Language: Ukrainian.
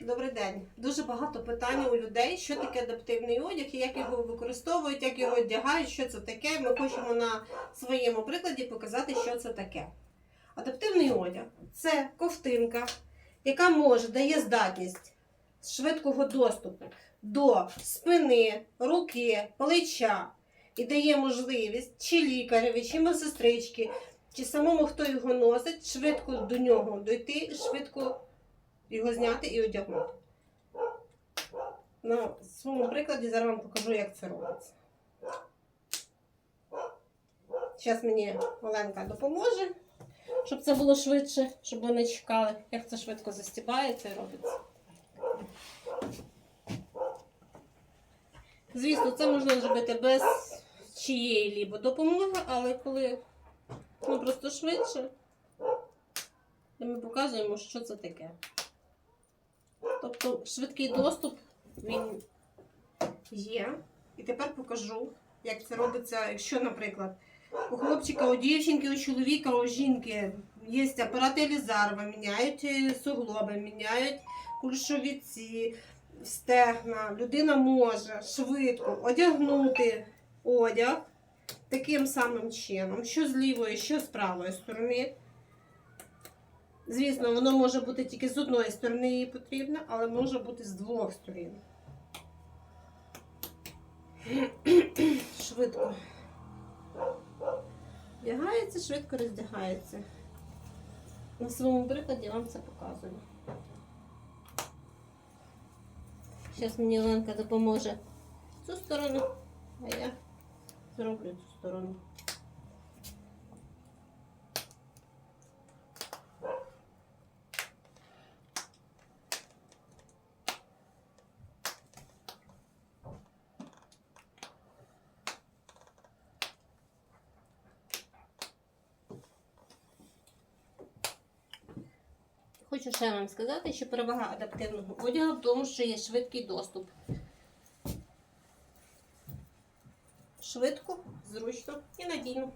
Добрий день. Дуже багато питань у людей, що таке адаптивний одяг і як його використовують, як його одягають, що це таке. Ми хочемо на своєму прикладі показати, що це таке. Адаптивний одяг це ковтинка, яка може дає здатність швидкого доступу до спини, руки, плеча і дає можливість чи лікареві, чи медсестрички, чи самому, хто його носить, швидко до нього дойти швидко його зняти і одягнути. На своєму прикладі зараз вам покажу, як це робиться. Зараз мені Оленка допоможе, щоб це було швидше, щоб ви не чекали, як це швидко застібається і робиться. Звісно, це можна зробити без чиєї-лібо допомоги, але коли ну, просто швидше, і ми показуємо, що це таке. Тобто швидкий доступ він є. І тепер покажу, як це робиться, якщо, наприклад, у хлопчика, у дівчинки, у чоловіка, у жінки є апарат Елізарова, міняють е, суглоби, міняють кульшовіці, стегна. Людина може швидко одягнути одяг таким самим чином, що з лівої, що з правої сторони. Звісно, воно може бути тільки з одної сторони їй потрібно, але може бути з двох сторін. Швидко. Вдягається, швидко роздягається. На своєму прикладі вам це показую. Зараз мені Оленка допоможе цю сторону, а я зроблю цю сторону. Хочу ще вам сказати, що перевага адаптивного одягу в тому, що є швидкий доступ. Швидко, зручно і надійно.